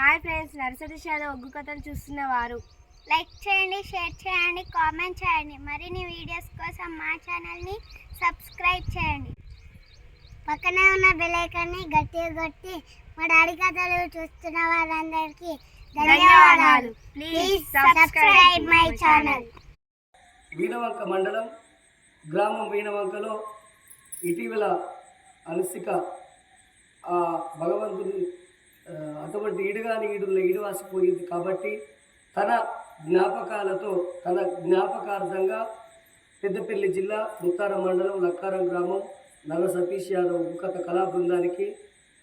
Hi friends nursery షాద ఒగ్గు కథలు చూస్తున్న వారు. లైక్ చేయండి షేర్ చేయండి కామెంట్ చేయండి. మరిన్ని వీడియోస్ కోసం మా ఛానల్ని సబ్స్క్రైబ్ చేయండి. పక్కనే ఉన్న బెలైకాన్ని గట్టిగా కొట్టి మా డాడీ కథలు చూస్తున్న వారందరికీ ధన్యవాదాలు. Please subscribe my channel Veenavanka మండలం గ్రామం వీణవంకలో ఇటీవల అనుసిక భగవంతుని అటువంటి ఈడుగాని ఈడుల ఈడువాసిపోయింది కాబట్టి తన జ్ఞాపకాలతో తన జ్ఞాపకార్థంగా పెద్దపల్లి జిల్లా ముత్తారం మండలం లక్కారం గ్రామం నల్ల సతీష్ యాదవ్ ఉకత కళా బృందానికి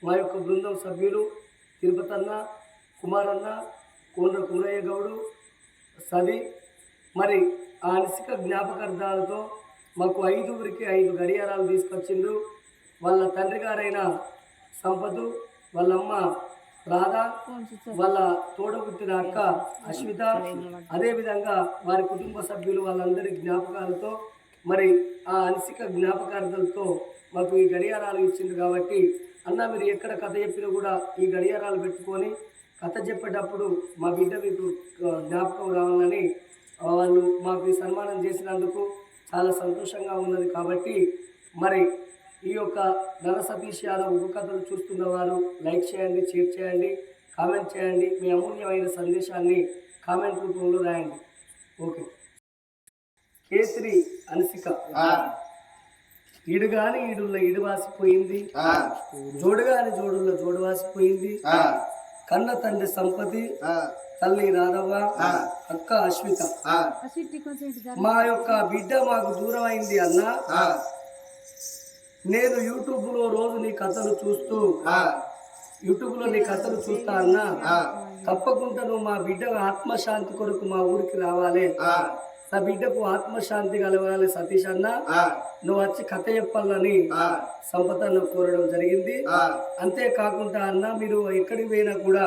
మా యొక్క బృందం సభ్యులు తిరుపతన్న కుమారన్న కోండ్ర కుమరయ్య గౌడు సది మరి ఆ అనిసిక జ్ఞాపకార్థాలతో మాకు ఐదుగురికి ఐదు గడియారాలు తీసుకొచ్చిండ్రు. వాళ్ళ తండ్రి గారైన సంపదు వాళ్ళమ్మ రాధా వాళ్ళ తోడబుట్టిన అక్క అశ్విత అదేవిధంగా వారి కుటుంబ సభ్యులు వాళ్ళందరి జ్ఞాపకాలతో మరి ఆ అనిసిక జ్ఞాపకార్థాలతో మాకు ఈ గడియారాలు ఇచ్చిండ్రు కాబట్టి అన్న మీరు ఎక్కడ కథ చెప్పినా కూడా ఈ గడియారాలు పెట్టుకొని కథ చెప్పేటప్పుడు మా బిడ్డ మీకు జ్ఞాపకం రావాలని వాళ్ళు మాకు ఈ సన్మానం చేసినందుకు చాలా సంతోషంగా ఉన్నది కాబట్టి మరి ఈ యొక్క నర సతీష్ యాదవ్ ఉప కథలు చూస్తున్న వారు లైక్ చేయండి షేర్ చేయండి కామెంట్ చేయండి. మీ అమూల్యమైన సందేశాన్ని కామెంట్ రూపంలో రాయండి. ఓకే. కేసరి అనిసిక. ఈడుగాని ఈడుల్లో ఈడు వాసిపోయింది జోడుగాని జోడుల్లో జోడు వాసిపోయింది కన్న తండ్రి సంపతి తల్లి రాధవ్వ అక్క అశ్విత. మా యొక్క బిడ్డ మాకు దూరం అయింది అన్న నేను యూట్యూబ్లో రోజు నీ కథలు చూస్తూ యూట్యూబ్లో నీ కథలు చూస్తా అన్నా తప్పకుండా నువ్వు మా బిడ్డ ఆత్మశాంతి కొరకు మా ఊరికి రావాలి. నా బిడ్డకు ఆత్మశాంతి కలగాలి సతీష్ అన్న. నువ్వు వచ్చి కథ చెప్పాలని సంపదను కోరడం జరిగింది. అంతేకాకుండా అన్న మీరు ఎక్కడికి పోయినా కూడా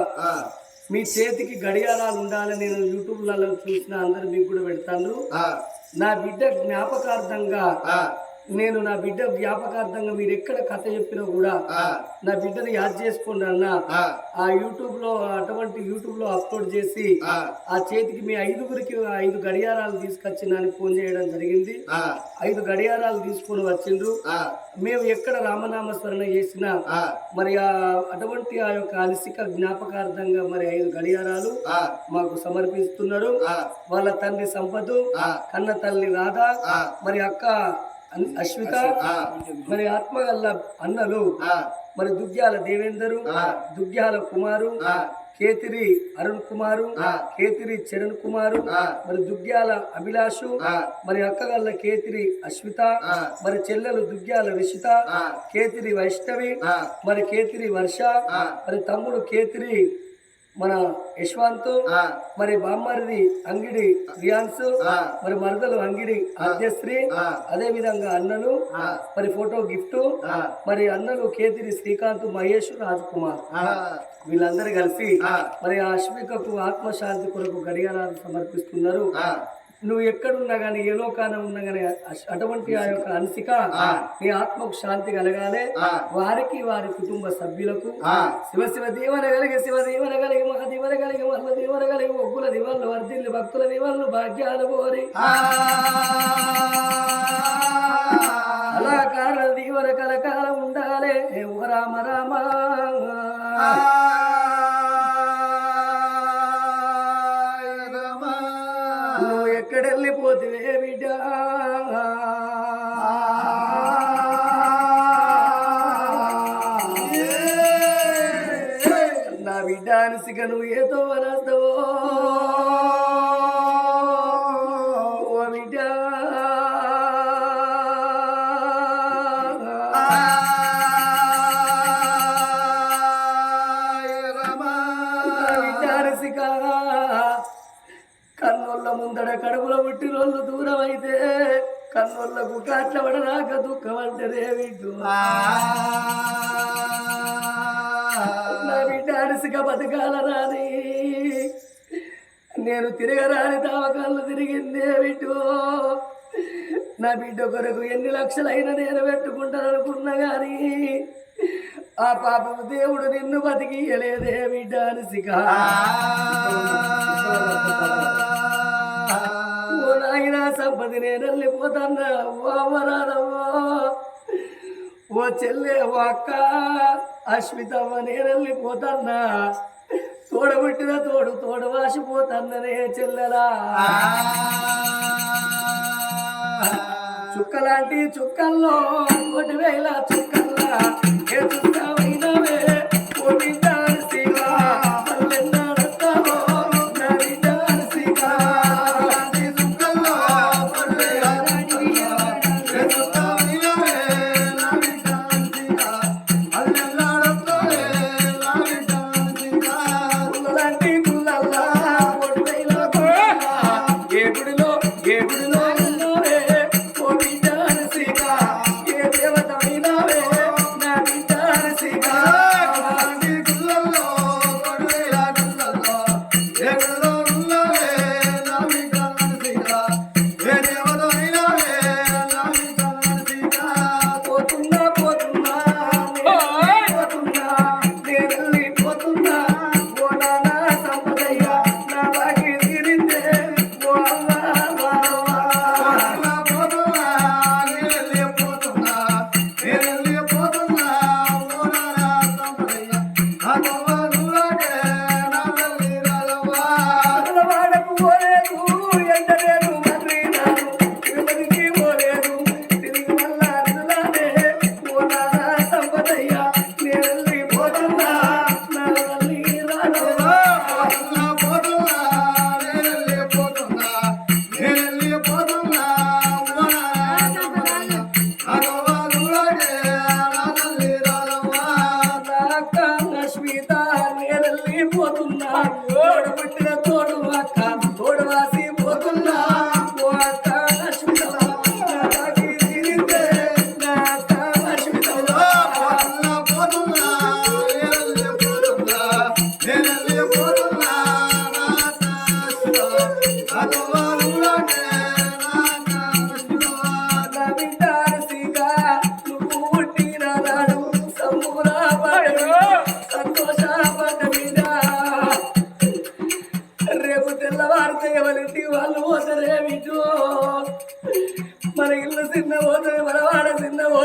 మీ చేతికి గడియారాలు ఉండాలని నేను యూట్యూబ్లలో చూసిన అందరు మీకు కూడా పెడతాను నా బిడ్డ జ్ఞాపకార్థంగా నేను నా బిడ్డ జ్ఞాపకార్థంగా మీరు ఎక్కడ కథ చెప్పినా కూడా నా బిడ్డను యాద్ చేసుకోండి అన్న. ఆ. యూట్యూబ్లో అటువంటి యూట్యూబ్లో అప్లోడ్ చేసి ఆ. చేతికి మీ ఐదుగురికి ఐదు గడియారాలు తీసుకొచ్చి నన్ను ఫోన్ చేయడం జరిగింది. ఐదు గడియారాలు తీసుకొని వచ్చిండ్రు. మేము ఎక్కడ రామనామస్మరణ చేసినా మరి ఆ అటువంటి ఆ యొక్క అలసిక జ్ఞాపకార్థంగా మరి ఐదు గడియారాలు మాకు సమర్పిస్తున్నాడు వాళ్ళ తండ్రి సంపదు కన్న తల్లి రాధ మరి అక్క అశ్విత మరి ఆత్మగల్ల అన్నలు మరి దుగ్గ్యాల దేవేందరు దుగ్గ్యాల కుమారు కేతిరి అరుణ్ కుమారు కేతిరి చరణ్ కుమారు మరి దుగ్గ్యాల అభిలాషు మరి అక్కగల్ల కేతిరి అశ్విత మరి చెల్లెలు దుగ్గ్యాల రిషిత కేతిరి వైష్ణవి మరి కేతిరి వర్ష మరి తమ్ముడు కేతిరి మన యశ్వంత్ మరి బామ్మరిది అంగిడి రియాన్స్ మరి మరదలు అంగిడి ఆద్యశ్రీ అదే విధంగా అన్నలు మరి ఫోటో గిఫ్ట్ మరి అన్నలు కేతిరి శ్రీకాంత్ మహేష్ రాజ్ కుమార్ వీళ్ళందరూ కలిసి మరి ఆ అశ్వికకు ఆత్మశాంతి కొరకు గడియారాలు సమర్పిస్తున్నారు. నువ్వు ఎక్కడున్నా గానీ ఏ లోకాన ఉన్నా గానీ అశ్- అటువంటి ఆ యొక్క అన్సిక నీ ఆత్మకు శాంతి కలగాలి. వారికి వారి కుటుంబ సభ్యులకు శివ శివ దీవన కలిగి శివ దీవన కలిగి మహ దీవన కలిగి మల్ల దీవన కలిగి ఒగ్గుల దివన్లు వర్ధిల్లు భక్తుల దివన్లు భాగ్యాలు కోరి కళాకార దీవన కలకాలం ఉండాలి. ఓ రామ రామ ఎక్కడెళ్ళిపోతివే బిడ్డ నా బిడ్డ అనిసిక నువ్వు ఏతో వరస్తావో. ఓ బిడ్డ. కన్నుల ముందడ కడుపులో పుట్టినోళ్ళు దూరం అయితే కన్నులకు కాట్ల పడరాక దుఃఖం అంటారే బిడ్డు నా బిడ్డ అరిసిక బతకాల రాని నేను తిరగరాని దావకాళ్ళు తిరిగిందే బిడ్డు నా బిడ్డ కొరకు ఎన్ని లక్షలైనా నేను పెట్టుకుంటాను అనుకున్నా కానీ ఆ పాపము దేవుడు నిన్ను బతికియలేదే బిడ్డ అనసిక ఓ నాయన నేను వెళ్ళిపోతాన్నా ఓ ఓ చెల్లె ఓ అక్క. అశ్మితమ్మ నేను వెళ్ళిపోతాన్నా తోడబుట్టిన తోడు తోడు వాసిపోతాన్ననే చెల్లెలా. చుక్కలాంటి చుక్కల్లో ఒకటి వేల చుక్కల్లా. ఏ చుక్కమైనవే ఓ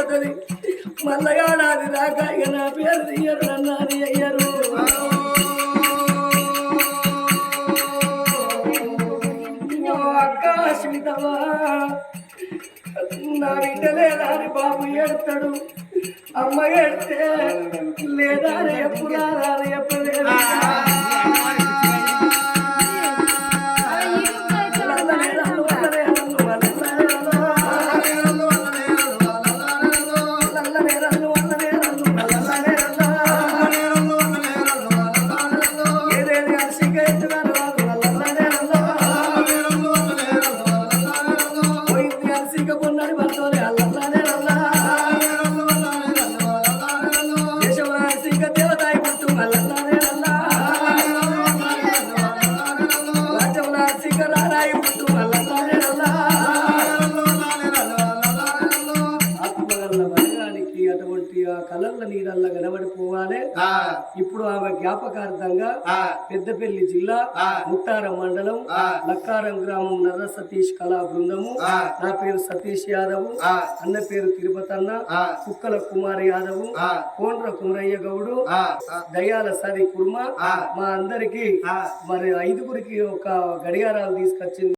చిన్న పోతుంది మల్లగాడాది దాకా ఇక నా పేరు తీయరు నన్నది అయ్యరు అక్క అశ్వితవా నా బిడ్డ లేదా బాబు ఏడతాడు. అమ్మ ఏడితే లేదా ఎప్పుడు రాదా ఎప్పుడు లేదా ఇప్పుడు ఆమె జ్ఞాపకార్థంగా పెద్దపల్లి జిల్లా ముత్తారం మండలం లక్కారం గ్రామం నర్ర సతీష్ కళా బృందము. నా పేరు సతీష్ యాదవ్. అన్న పేరు తిరుపతన్న కుక్కల కుమార్ యాదవ్. కోండ్ర కుమరయ్య గౌడు. దయాల సరి కుర్మ. మా అందరికి మరి ఐదుగురికి ఒక గడియారాలు తీసుకొచ్చింది.